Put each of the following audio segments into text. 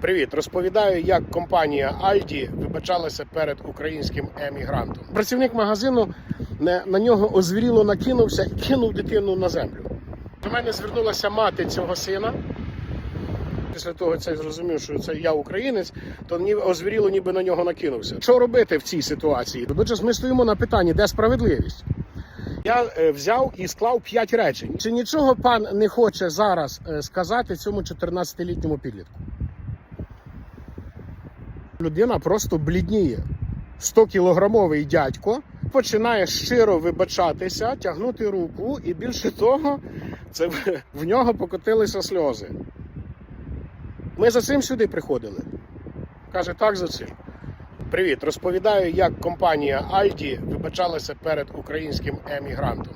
Привіт, розповідаю, як компанія Альді вибачалася перед українським емігрантом. Працівник магазину на нього озвіріло накинувся і кинув дитину на землю. До мене звернулася мати цього сина. Після того це зрозумів, що це я українець, то ні озвіріло, ніби на нього накинувся. Що робити в цій ситуації? Водночас ми стоїмо на питанні, де справедливість. Я е, взяв і склав п'ять речень. Чи нічого пан не хоче зараз е, сказати цьому 14-літньому підлітку? Людина просто блідніє. 100-кілограмовий дядько починає щиро вибачатися, тягнути руку, і більше того, це в- нього покотилися сльози. Ми за цим сюди приходили. Каже, так за цим. Привіт, розповідаю, як компанія Альді вибачалася перед українським емігрантом.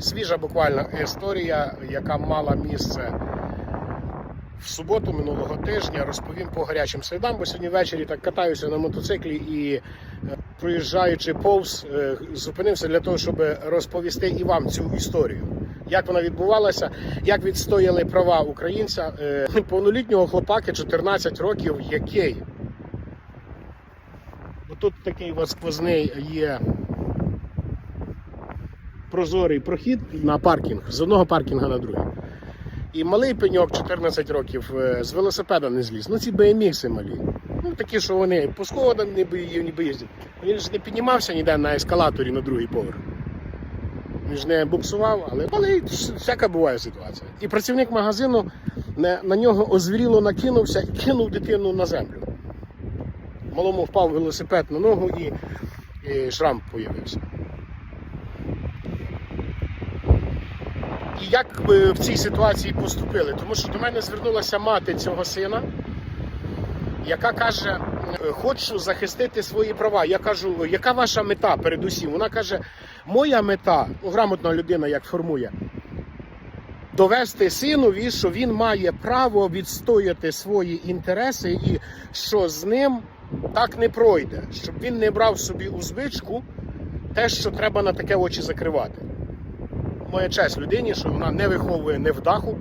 Свіжа буквально історія, яка мала місце в суботу минулого тижня. Розповім по гарячим слідам, бо сьогодні ввечері так катаюся на мотоциклі і, е, проїжджаючи повз, е, зупинився для того, щоб розповісти і вам цю історію. Як вона відбувалася, як відстояли права українця е, повнолітнього хлопаки 14 років, який Бо тут такий сквозний є прозорий прохід на паркінг з одного паркінга на другий. І малий пеньок 14 років е, з велосипеда не зліз. Ну ці BMX малі. Ну такі, що вони по сходам не їздять. Він ж не піднімався ніде на ескалаторі на другий поверх. Він ж не буксував, але, але всяка буває ситуація. І працівник магазину не- на нього озвіріло накинувся і кинув дитину на землю малому впав велосипед на ногу і, і шрам появився. Як ви в цій ситуації поступили? Тому що до мене звернулася мати цього сина, яка каже: «Е, хочу захистити свої права. Я кажу, яка ваша мета передусім? Вона каже, моя мета, ну, грамотна людина як формує, довести синові, що він має право відстояти свої інтереси і що з ним так не пройде, щоб він не брав собі у звичку те, що треба на таке очі закривати. Моя честь людині, що вона не виховує невдаху.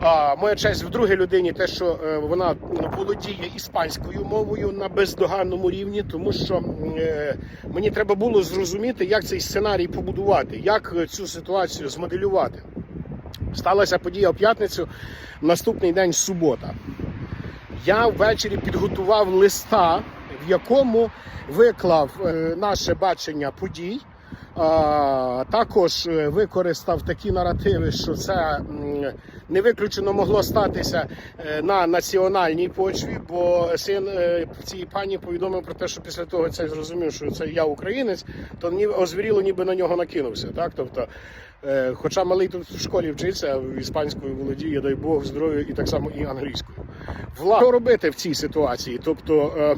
А моя честь в другій людині, те, що е, вона володіє іспанською мовою на бездоганному рівні, тому що е, мені треба було зрозуміти, як цей сценарій побудувати, як цю ситуацію змоделювати. Сталася подія в п'ятницю, наступний день субота. Я ввечері підготував листа, в якому виклав е, наше бачення подій. Також е, використав такі наративи, що це не виключено могло статися е, на національній почві, бо син е, цієї пані повідомив про те, що після того це зрозумів, що це я українець, то ні озвіріло, ніби на нього накинувся. Так, тобто, хоча малий тут в школі вчиться, іспанською володіє, дай Бог, здоров'я і так само і англійською. Влад, що робити в цій ситуації? Тобто. е,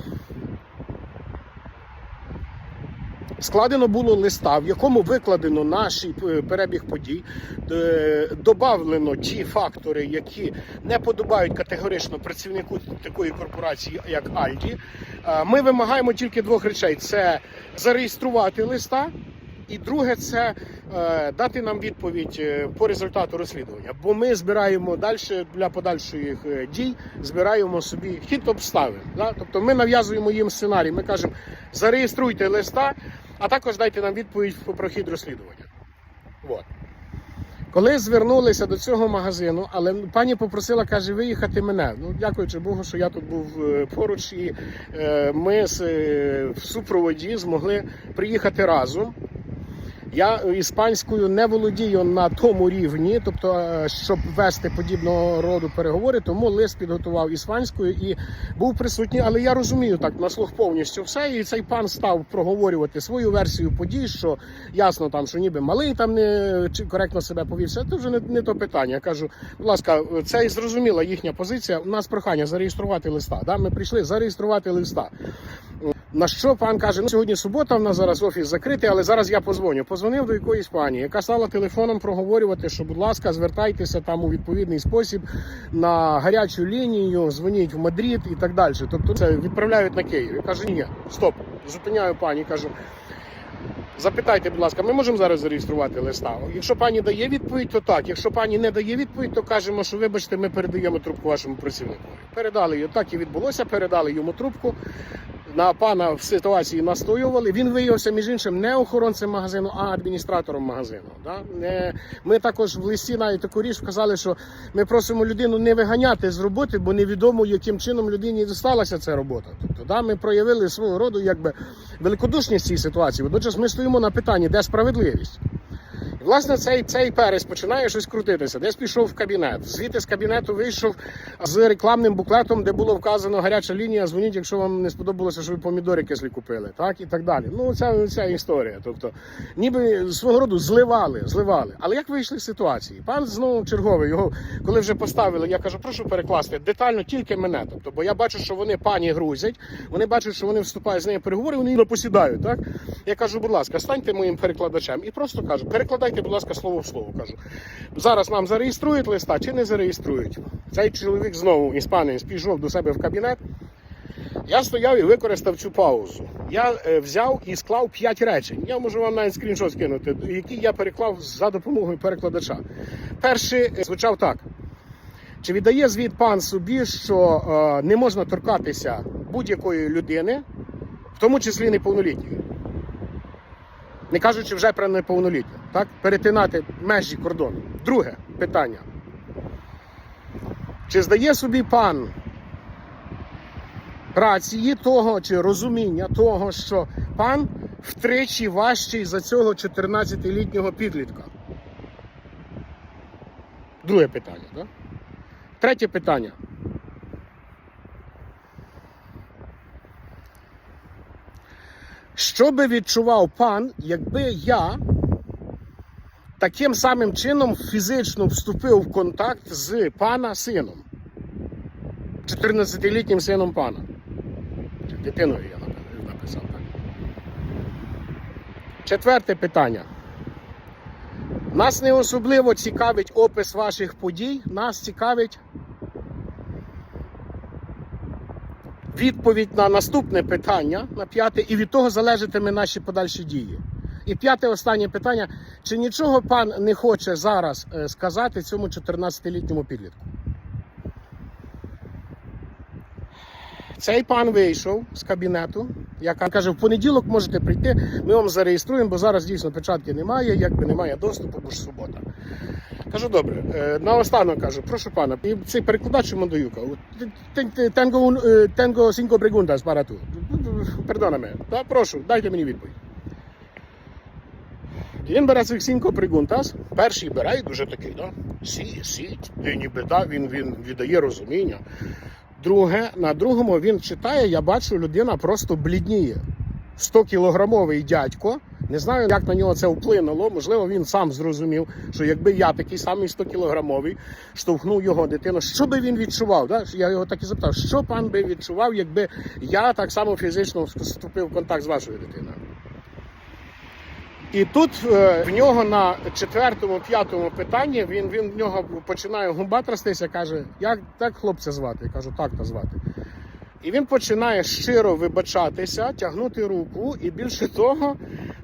Складено було листа, в якому викладено наш е, перебіг подій, е, добавлено ті фактори, які не подобають категорично працівнику такої корпорації, як Альді. Е, Ми вимагаємо тільки двох речей: це зареєструвати листа. І друге, це е, дати нам відповідь по результату розслідування. Бо ми збираємо далі для подальших дій, збираємо собі хід обставин. Да? Тобто ми нав'язуємо їм сценарій. Ми кажемо, зареєструйте листа, а також дайте нам відповідь про хід розслідування. От. Коли звернулися до цього магазину, але пані попросила, каже, виїхати мене. Ну, дякуючи Богу, що я тут був е, поруч, і е, ми з, е, в супроводі змогли приїхати разом. Я іспанською не володію на тому рівні, тобто, е, щоб вести подібного роду переговори, тому лист підготував іспанською і був присутній. Але я розумію так на слух повністю все. І цей пан став проговорювати свою версію подій, що ясно там, що ніби малий там не коректно себе повівся. Це вже не, не то питання. Я кажу, будь ласка, це і зрозуміла їхня позиція. У нас прохання зареєструвати листа. Да? Ми прийшли зареєструвати листа. На що пан каже: ну сьогодні субота, в нас зараз офіс закритий, але зараз я позвоню. Позвонив до якоїсь пані, яка стала телефоном проговорювати, що, будь ласка, звертайтеся там у відповідний спосіб на гарячу лінію, дзвоніть в Мадрид і так далі. Тобто це відправляють на Київ. Я кажу, ні, стоп, зупиняю пані. Кажу, Запитайте, будь ласка, ми можемо зараз зареєструвати листа? Якщо пані дає відповідь, то так. Якщо пані не дає відповідь, то кажемо, що вибачте, ми передаємо трубку вашому працівнику. Передали її, так і відбулося, передали йому трубку. На пана в ситуації настоювали. Він виявився між іншим не охоронцем магазину, а адміністратором магазину. Да? Ми також в листі навіть таку річ вказали, що ми просимо людину не виганяти з роботи, бо невідомо, яким чином людині дісталася ця робота. Тобто, да, ми проявили свого роду якби великодушність цій ситуації. Водночас ми стоїмо на питанні, де справедливість. Власне, цей, цей перець починає щось крутитися. Десь пішов в кабінет. Звідти з кабінету вийшов з рекламним буклетом, де було вказано гаряча лінія. Дзвоніть, якщо вам не сподобалося, що ви помідори кислі купили, так і так далі. Ну, ця, ця історія. Тобто, ніби свого роду зливали, зливали. Але як вийшли з ситуації? Пан знову черговий його, коли вже поставили, я кажу, прошу перекласти детально тільки мене. Тобто, бо я бачу, що вони пані грузять, вони бачать, що вони вступають з нею переговори, вони її посідають. Так я кажу, будь ласка, станьте моїм перекладачем і просто кажу, перекладайте, будь ласка, слово в слово. Кажу. Зараз нам зареєструють листа чи не зареєструють. Цей чоловік знову іспанець пішов до себе в кабінет. Я стояв і використав цю паузу. Я е, взяв і склав п'ять речень. Я можу вам навіть скріншот скинути, які я переклав за допомогою перекладача. Перший е, звучав так. Чи віддає звіт пан собі, що е, не можна торкатися будь-якої людини, в тому числі неповнолітньої? Не кажучи вже про неповнолітню, так? Перетинати межі кордону. Друге питання. Чи здає собі пан рації того чи розуміння того, що пан втричі важчий за цього 14-літнього підлітка? Друге питання, так? Третє питання. Що би відчував пан, якби я таким самим чином фізично вступив в контакт з пана сином? 14-літнім сином пана. Дитиною я написав так. Четверте питання. Нас не особливо цікавить опис ваших подій, нас цікавить відповідь на наступне питання, на п'яте, і від того залежатиме наші подальші дії. І п'яте останнє питання: чи нічого пан не хоче зараз е, сказати цьому 14-літньому підлітку? Цей пан вийшов з кабінету. Я ка- каже, в понеділок можете прийти, ми вам зареєструємо, бо зараз дійсно печатки немає, якби немає доступу, бо ж субота. Кажу, добре. Е, Наостанок кажу, прошу пана, і цей перекладач Мандоюка. Tengo, un, е, tengo cinco preguntas para tú. Прошу, дайте мені відповідь. Він бере цих cinco preguntas, перший бере і дуже такий, да? Сі, сі, ніби да, він, він віддає розуміння. Друге, на другому він читає, я бачу, людина просто блідніє. 100-кілограмовий дядько. Не знаю, як на нього це вплинуло. Можливо, він сам зрозумів, що якби я такий самий 100-кілограмовий штовхнув його дитину, що би він відчував? Да? Я його так і запитав, що пан би відчував, якби я так само фізично вступив в контакт з вашою дитиною? І тут е, в нього на четвертому, п'ятому питанні він, він в нього починає губа трястися, каже, як так хлопця звати? Я кажу, так та звати. І він починає щиро вибачатися, тягнути руку, і більше того,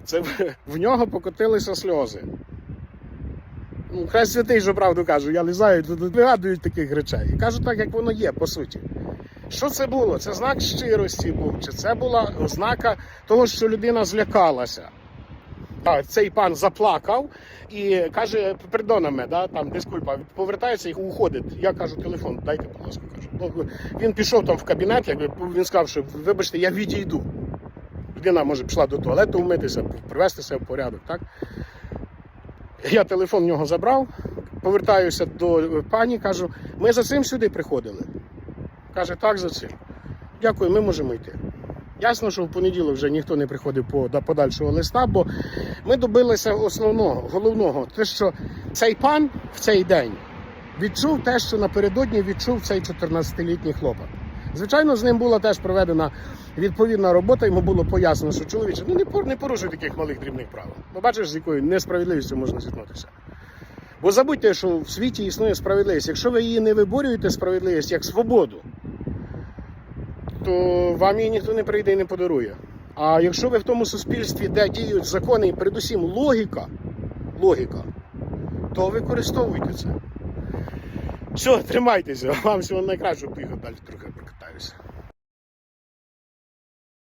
це в, нього покотилися сльози. Ну, хай святий же правду кажу, я лизаю, тут вигадують таких речей. І кажу так, як воно є, по суті. Що це було? Це знак щирості був, чи це була ознака того, що людина злякалася. Цей пан заплакав і каже, пердонаме, да, там дискульпа, повертається і уходить. Я кажу, телефон, дайте, будь ласка, кажу. Ну, він пішов там в кабінет, якби він сказав, що вибачте, я відійду. Людина може пішла до туалету вмитися, привести себе в порядок, так? Я телефон в нього забрав, повертаюся до пані, кажу, ми за цим сюди приходили. Каже, так, за цим. Дякую, ми можемо йти. Ясно, що в понеділок вже ніхто не приходив по подальшого листа, бо ми добилися основного, головного, те, що цей пан в цей день відчув те, що напередодні відчув цей 14-літній хлопець. Звичайно, з ним була теж проведена відповідна робота, йому було пояснено, що чоловіче, ну не пор- не порушуй таких малих дрібних правил. Бо бачиш, з якою несправедливістю можна зіткнутися. Бо забудьте, що в світі існує справедливість. Якщо ви її не виборюєте справедливість як свободу, то вам її ніхто не прийде і не подарує. А якщо ви в тому суспільстві, де діють закони і передусім логіка, логіка, то використовуйте це. Все, тримайтеся, вам всього найкращого, поїхав далі трохи.